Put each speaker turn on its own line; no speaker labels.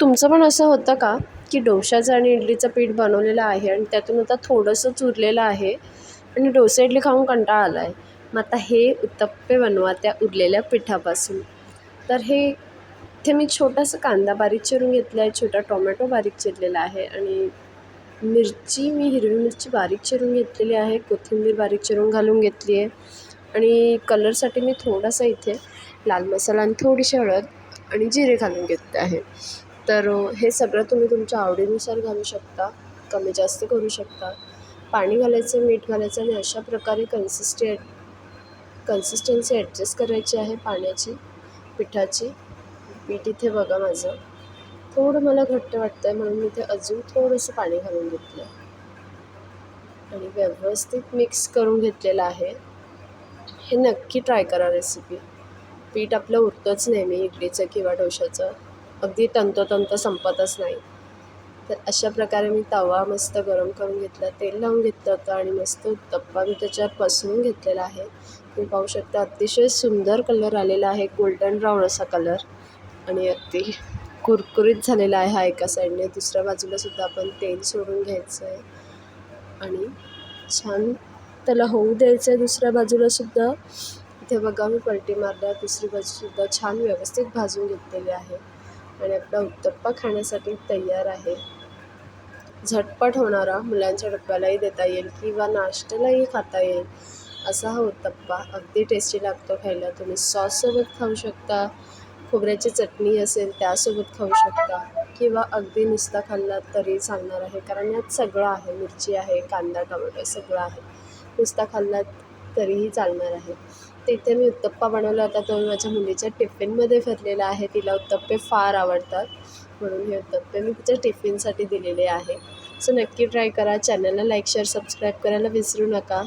तुमचं पण असं होतं का की डोशाचं आणि इडलीचं पीठ बनवलेलं आहे आणि त्यातून आता थोडंसंच उरलेलं आहे आणि डोसा इडली खाऊन कंटाळा आला आहे मग आता हे उत्तप्पे बनवा त्या उरलेल्या पिठापासून. तर हे इथे मी छोटासा कांदा बारीक चिरून घेतला आहे छोटा टोमॅटो बारीक चिरलेला आहे आणि मिरची मी हिरवी मिरची बारीक चिरून घेतलेली आहे कोथिंबीर बारीक चिरून घालून घेतली आहे आणि कलरसाठी मी थोडासा इथे लाल मसाला आणि थोडीशी हळद आणि जिरे घालून घेतले आहे. तर हे सगळं तुम्ही तुमच्या आवडीनुसार घालू शकता कमी जास्त करू शकता. पाणी घालायचं मीठ घालायचं आणि अशा प्रकारे कन्सिस्टे कन्सिस्टन्सी ॲडजस्ट करायची आहे पाण्याची पिठाची. पीठ इथे बघा माझं. थोडं मला घट्ट वाटतं आहे म्हणून मी ते अजून थोडंसं पाणी घालून घेतलं. आहे आणि व्यवस्थित मिक्स करून घेतलेलं आहे. हे नक्की ट्राय करा रेसिपी पीठ आपलं उरतंच नेहमी इडलीचं किंवा डोशाचं. अगदी तंतोतंत संपतच नाही. तर अशा प्रकारे मी तवा मस्त गरम करून घेतला तेल लावून घेतलं होतं आणि मस्त उत्तप्पा मी त्याच्यावर पसरून घेतलेला आहे. तुम्ही पाहू शकता अतिशय सुंदर कलर आलेला आहे गोल्डन ब्राऊन असा कलर आणि अगदी कुरकुरीत झालेला आहे हा एका साईडने दुसऱ्या बाजूला सुद्धा आपण तेल सोडून घ्यायचं आहे आणि छान त्याला होऊ द्यायचं आहे दुसऱ्या बाजूला सुद्धा इथे बघा मी पलटी मारल्या दुसरी बाजूसुद्धा छान व्यवस्थित भाजून घेतलेली आहे. आणि आपला उत्तप्पा खाण्यासाठी तयार आहे. झटपट होणारा मुलांच्या डब्यालाही देता येईल किंवा नाश्त्यालाही खाता येईल असा हा उत्तप्पा अगदी टेस्टी लागतो खायला. तुम्ही सॉससोबत खाऊ शकता खोबऱ्याची चटणी असेल त्यासोबत खाऊ शकता किंवा अगदी नुसता खाल्ला तरी चालणार आहे. कारण यात सगळं आहे मिरची आहे कांदा टोमॅटो सगळं आहे. नुसता खाल्ला तरीही चालणार आहे. तिथे मी उत्तप्पा बनवला होता. तो मी माझ्या मुलीच्या टिफिनमध्ये भरलेला आहे. तिला उत्तप्पे फार आवडतात. म्हणून हे उत्तप्पे मी तिच्या टिफिनसाठी दिलेले आहे. सो नक्की ट्राय करा. चॅनलला लाईक शेअर सबस्क्राईब करायला विसरू नका.